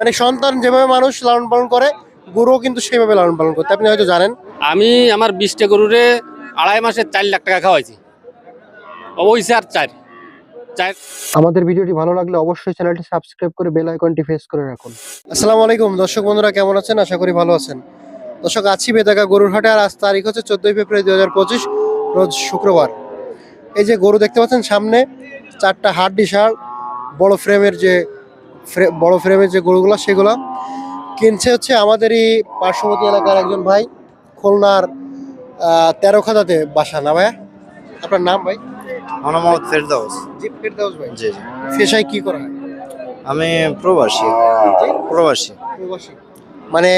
মানে সন্তান যেভাবে মানুষ লালন পালন করে গরুও কিন্তু সেভাবে লালন পালন করতে। আপনি হয়তো জানেন। আমি আমার বিশটা গরুরে আড়াই মাসে চার লাখ টাকা খাওয়াইছি। অবশ্যই আর চার। চার। আমাদের ভিডিওটি ভালো লাগলে অবশ্যই চ্যানেলটি সাবস্ক্রাইব করে বেল আইকনটি প্রেস করে রাখুন। আসসালামু আলাইকুম। দর্শক বন্ধুরা কেমন আছেন? আশা করি ভালো আছেন। দর্শক আছি বেদাকা গরুর হাটে আর আজ তারিখ হচ্ছে চোদ্দই ফেব্রুয়ারি দু হাজার পঁচিশ রোজ শুক্রবার। এই যে গরু দেখতে পাচ্ছেন সামনে চারটা হাট ডিসার বড় ফ্রেমের যে বড় ফ্রেমের যে গরুগুলো সেগুলো কিনছে হচ্ছে আমাদেরই পার্শ্ববর্তী এলাকার একজন ভাই খুলনার তেরো খাদাতে বাসা। না ভাইয়া? আপনার নাম ভাই? আমার নাম মোহাম্মদ ফেরদাউস। জিপ ফেরদাউস ভাই। জি জি। পেশায় কি করা আমি প্রবাসী। প্রবাসী। প্রবাসী। মানে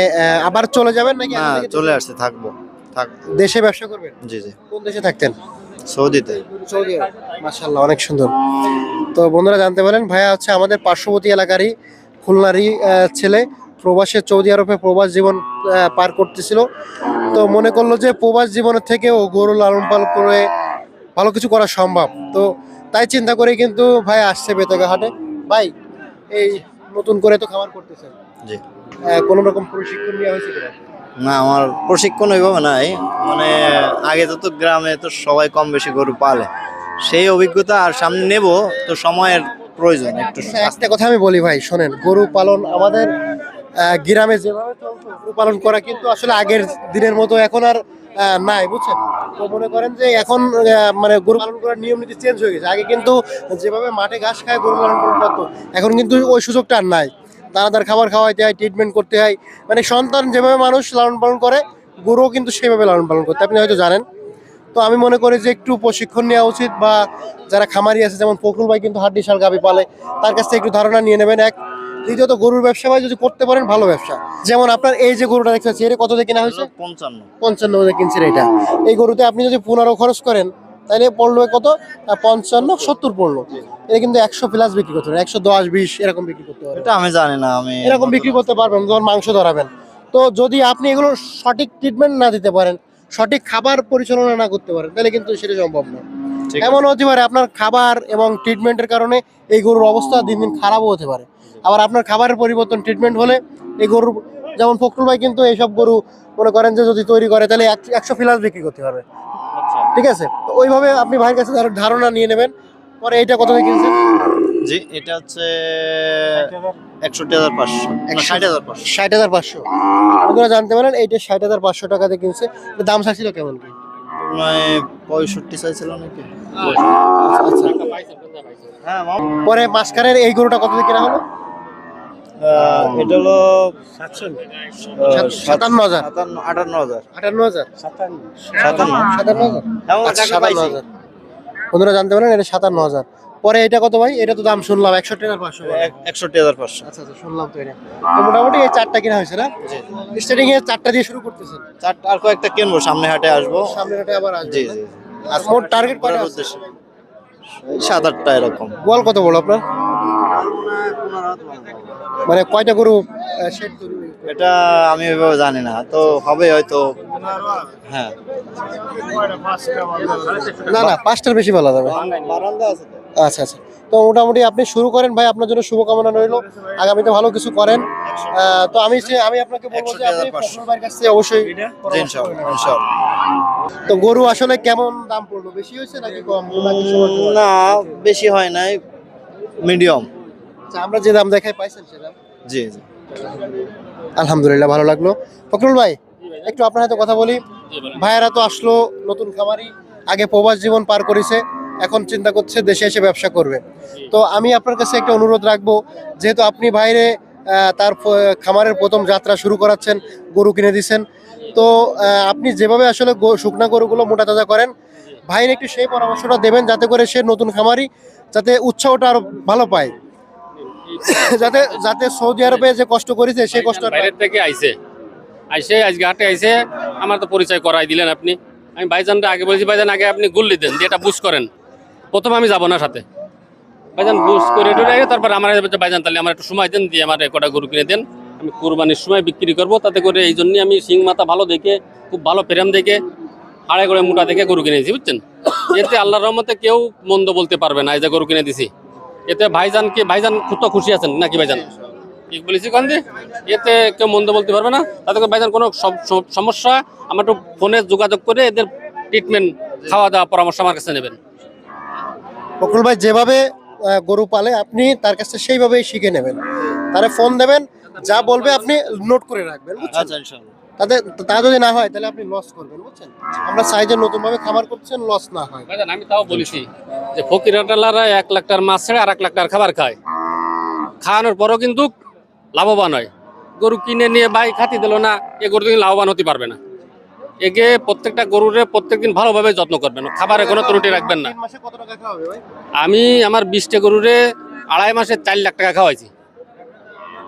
আবার চলে যাবেন নাকি না চলে থাকব। থাক। দেশে ব্যবসা করবেন? জি জি। কোন দেশে থাকতেন? সৌদিতে। সৌদি অনেক সুন্দর। তো বন্ধুরা জানতে পারেন ভাইয়া হচ্ছে আমাদের পার্শ্ববর্তী এলাকারই খুলনারই ছেলে। প্রবাসে সৌদি আরবে প্রবাস জীবন পার করতেছিল। তো মনে করল যে প্রবাস জীবনের থেকেও গরু লালন পালন করে ভালো কিছু করা সম্ভব। তো তাই চিন্তা করে কিন্তু ভাই আসছে বেতাগা হাটে। ভাই এই নতুন করে তো খাবার করতেছেন জি। কোনো রকম প্রশিক্ষণ নেওয়া হয়েছে না আমার প্রশিক্ষণ ওইভাবে নাই। মানে আগে তো তো গ্রামে তো সবাই কম বেশি গরু পালে। সেই অভিজ্ঞতা আর সামনে নেব তো সময়ের প্রয়োজন একটু। আচ্ছা, একটা কথা আমি বলি ভাই শোনেন গরু পালন আমাদের গ্রামে যেভাবে গরু পালন করা কিন্তু আসলে আগের দিনের মতো এখন আর নাই বুঝছেন? তো মনে করেন যে এখন মানে গরু পালন করার নিয়ম নীতি চেঞ্জ হয়ে গেছে। আগে কিন্তু যেভাবে মাঠে ঘাস খায় গরু পালন পালন করতো এখন কিন্তু ওই সুযোগটা আর নাই। দানাদার খাবার খাওয়াইতে হয় ট্রিটমেন্ট করতে হয়। মানে সন্তান যেভাবে মানুষ লালন পালন করে গরুও কিন্তু সেভাবে লালন পালন করতে আপনি হয়তো জানেন তো আমি মনে করি যে একটু প্রশিক্ষণ নেওয়া উচিত বা যারা খামারি আছে যেমন ফখরুল ভাই কিন্তু হাড্ডি শাল গাবি পালে তার কাছ থেকে একটু ধারণা নিয়ে নেবেন। এক দ্বিতীয়ত গরুর ব্যবসা ভাই যদি করতে পারেন ভালো ব্যবসা। যেমন আপনার এই যে গরুটা দেখতে পাচ্ছি এটা কত দিয়ে কেনা হয়েছে? পঞ্চান্ন। পঞ্চান্ন কিনছেন এটা। এই গরুতে আপনি যদি পনেরো খরচ করেন তাহলে পড়ল কত? পঞ্চান্ন সত্তর পড়ল। এটা কিন্তু একশো প্লাস বিক্রি করতে পারেন একশো দশ বিশ এরকম বিক্রি করতে পারেন এটা আমি জানি না আমি এরকম বিক্রি করতে পারবেন যখন মাংস ধরাবেন। তো যদি আপনি এগুলো সঠিক ট্রিটমেন্ট না দিতে পারেন সঠিক খাবার পরিচালনা না করতে পারেন তাহলে কিন্তু সেটা সম্ভব না। এমন হতে পারে আপনার খাবার এবং ট্রিটমেন্টের কারণে এই গরুর অবস্থা দিন দিন খারাপও হতে পারে। আবার আপনার খাবারের পরিবর্তন ট্রিটমেন্ট হলে এই গরুর যেমন ফখরুল ভাই কিন্তু এইসব গরু মনে করেন যে যদি তৈরি করে তাহলে এক- একশো ফিলাস বিক্রি করতে পারবে। ঠিক আছে? তো ওইভাবে আপনি ভাইয়ের কাছে ধার- ধারণা নিয়ে নেবেন পরে এইটা কত কিনছেন? জি এটা হচ্ছে একষট্টি হাজার পাঁচশো। ষাট হাজার পাঁচশো। ষাট হাজার পাঁচশো। আপনারা জানতে পারেন এইটা ষাট হাজার পাঁচশো টাকাতে কিনছে। দাম চাইছিল কেমন কি? মানে পঁয়ষট্টি চাইছিল নাকি? হ্যাঁ। পরে মাসকারের এই গরুটা কত কেনা হলো? এটা হলো সাতান্ন হাজার। আটান্ন হাজার। আটান্ন হাজার? সাতান্ন। হাজার? আচ্ছা, টাকা সাতান্ন হাজার। বন্ধুরা জানতে পারেন এটা সাতান্ন হাজার। পরে এটা কত ভাই? এটা তো দাম শুনলাম একষট্টি হাজার পাঁচশো এক- একষট্টি হাজার পাঁচশো। আচ্ছা আচ্ছা শুনলাম তো এটা। তো মোটামুটি এই চারটা কেনা হয়েছে না? স্টার্টিং এ চারটা দিয়ে শুরু করতেছেন। চারটা আর কয়েকটা কিনবো সামনে হাটে আসব। সামনে হাটে আবার আসবে জি জি। আর মোট টার্গেট কত করার আছে? সাত আটটা এরকম। গোয়াল কত বড় আপনার? মানে কয়টা গরু এটা আমি ওইভাবে জানি না। তো হবে হয়তো হ্যাঁ। না না পাঁচটার বেশি বলা যাবে। বারান্দা আছে আচ্ছা আচ্ছা। তো মোটামুটি আপনি শুরু করেন ভাই আপনার জন্য শুভকামনা রইল। আগামীতে ভালো কিছু করেন। তো আমি যে- আমি আপনাকে বলব যে আপনি 61,500 ফখরুল কাছ থেকে অবশ্যই তো গরু আসলে কেমন দাম পড়ল? বেশি হয়েছে নাকি কম? না বেশি হয় নাই। মিডিয়াম। আচ্ছা, আমরা যে দাম দেখাই পাইছেন সে দাম জি জি। আলহামদুলিল্লাহ ভালো লাগল। ফখরুল ভাই একটু আপনার সাথে কথা বলি। ভাইয়েরা তো আসলো নতুন খামারি আগে প্রবাস জীবন পার করেছে। এখন চিন্তা করছে দেশে এসে ব্যবসা করবে। তো আমি আপনার কাছে একটা অনুরোধ রাখব, যেহেতু আপনি বাইরে তার খামারের প্রথম যাত্রা শুরু করাচ্ছেন, গরু কিনে দিচ্ছেন, তো আপনি যেভাবে আসলে শুকনা গরুগুলো মোটা তাজা করেন, ভাইয়ের একটু সেই পরামর্শটা দেবেন যাতে করে সে নতুন খামারি যাতে উৎসাহটা আরও ভালো পায়। যাতে যাতে সৌদি আরবে যে কষ্ট করেছে, সেই কষ্ট থেকে আইছে। আইসে আজকে হাটে আইসে আমার তো পরিচয় করাই দিলেন আপনি। আমি ভাইজানটা আগে বলেছি, ভাইজান, আগে আপনি গুল্লি দেন, দিয়ে এটা বুঝ করেন। প্রথম আমি যাব না সাথে। ভাইজান বুঝ করে টুরে তারপর আমার ভাইজান, তাহলে আমার একটু সময় দেন, দিয়ে আমার কটা গরু কিনে দেন। আমি কুরবানির সময় বিক্রি করব, তাতে করে এই জন্যই আমি সিং মাথা ভালো দেখে, খুব ভালো প্রেম দেখে, হাড়ে করে মোটা দেখে গরু কিনেছি বুঝছেন? এতে আল্লাহর রহমতে কেউ মন্দ বলতে পারবে না, এই যে গরু কিনে দিছি। এতে ভাইজান কি, ভাইজান খুব খুশি আছেন নাকি ভাইজান? ঠিক বলেছি, কান্দি? এতে কেউ মন্দ বলতে পারবে না তাদেরকে ভাইজান কোনো সমস্যা, আমার একটু ফোনে যোগাযোগ করে এদের ট্রিটমেন্ট খাওয়া দাওয়া পরামর্শ আমার কাছে নেবেন। ফখরুল ভাই যেভাবে গরু পালে আপনি তার কাছে সেইভাবেই শিখে নেবেন। তারে ফোন দেবেন যা বলবে আপনি নোট করে রাখবেন বুঝছেন? আচ্ছা তাদের তা যদি না হয় তাহলে আপনি লস করবেন বুঝছেন? আমরা সাইজে নতুন ভাবে খামার করছেন লস না হয়। আমি তাও বলেছি যে ফকির আটালারা এক লাখ টাকার মাছ ছেড়ে আর এক লাখ টাকার খাবার খায়। খাওয়ানোর পরও কিন্তু লাভবান হয়। গরু কিনে নিয়ে ভাই খাতি দিল না এ গরু লাভবান হতে পারবে না। একে প্রত্যেকটা গরুরে প্রত্যেকদিন ভালোভাবে যত্ন করবেন। খাবারে কোনো ত্রুটি রাখবেন না। আমি আমার বিশটা গরুরে আড়াই মাসে চার লাখ টাকা খাওয়াইছি।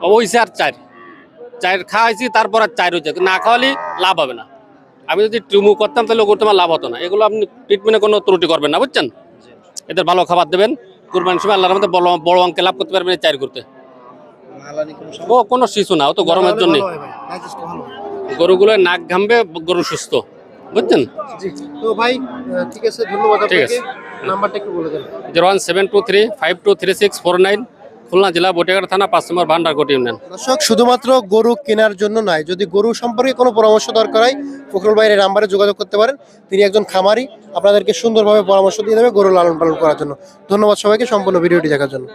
ওইসে আর চার। চার খাওয়াইছি তারপর আর চার হয়েছে না খাওয়ালে লাভ হবে না। আমি যদি ট্রিমু করতাম তাহলে গরু তোমার লাভ হতো না। এগুলো আপনি ট্রিটমেন্টে কোনো ত্রুটি করবেন না বুঝছেন? এদের ভালো খাবার দেবেন। কুরবানির সময় আল্লাহর মধ্যে বড় বড় অঙ্কে লাভ করতে পারবেন এই চার করতে ও কোনো শিশু না ও তো গরমের জন্য। গরুগুলো নাক ঘামবে গরু সুস্থ। বুঝছেন? তো ভাই ঠিক আছে ধন্যবাদ ঠিক আছে। নাম্বারটা একটু বলে দেন। Zero one seven two three five two three six four nine Khulna জেলা বটিয়াঘাট থানা পাঁচ নম্বর ভান্ডারকোট ইউনিয়ন। দর্শক শুধুমাত্র গরু কেনার জন্য নয় যদি গরু সম্পর্কে কোনো পরামর্শ দরকার হয় ফখরুল ভাইয়ের নাম্বারে যোগাযোগ করতে পারেন। তিনি একজন খামারি আপনাদেরকে সুন্দরভাবে পরামর্শ দিয়ে দেবে গরু লালন পালন করার জন্য। ধন্যবাদ সবাইকে সম্পূর্ণ ভিডিওটি দেখার জন্য।